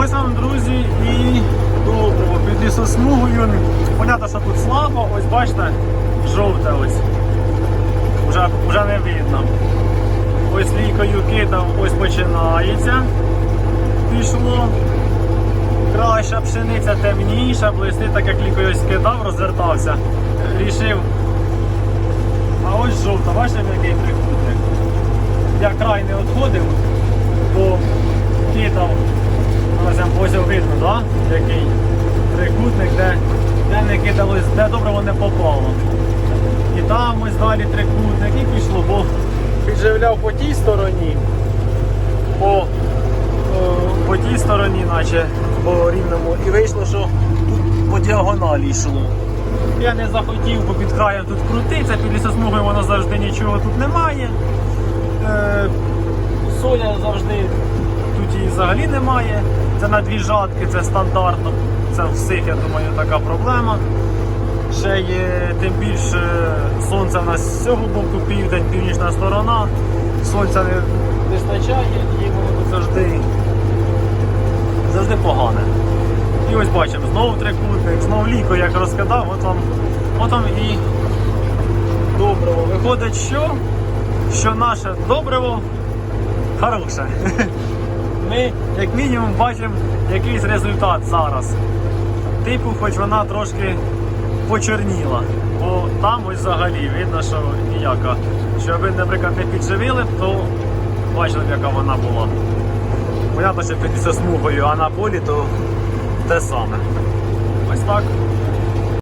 Ось вам, друзі, і добриво під лісосмугою. Понятно, що тут слабо, ось бачите, жовте ось. Вже, вже не видно. Ось лікою кидав, ось починається. Пішло. Краща пшениця темніша, блистить, так як лікою кидав, розвертався. Рішив. А ось жовта, бачите, який трикутник. Я край не відходив, бо кидав. Ось там ось видно, да? який трикутник, де, де не кидалось, де добре воно не попало. І там ось далі трикутник і пішло, бо підживляв по тій стороні, по, о, по тій стороні, наче по рівному, і вийшло, що тут по діагоналі йшло. Я не захотів, бо під краєм тут крутиться, під лісосмугою воно завжди нічого тут немає. Е, соя завжди тут її взагалі немає. Це на дві жатки, це стандартно. Це всіх, я думаю, така проблема. Ще є тим більше сонця в нас з цього боку, південь, північна сторона. Сонця не вистачає і воно завжди, завжди погане. І ось бачимо, знову трикутник, знову ліко як розкидав, от вам, от вам і добриво. Виходить, що? Що наше добриво хороше. Ми, як мінімум, бачимо якийсь результат зараз. Типу, хоч вона трошки почорніла. Бо там ось взагалі видно, що ніяка. Що ви, наприклад, не підживили, то бачили яка вона була. Понятно, що під смугою, а на полі то те саме. Ось так.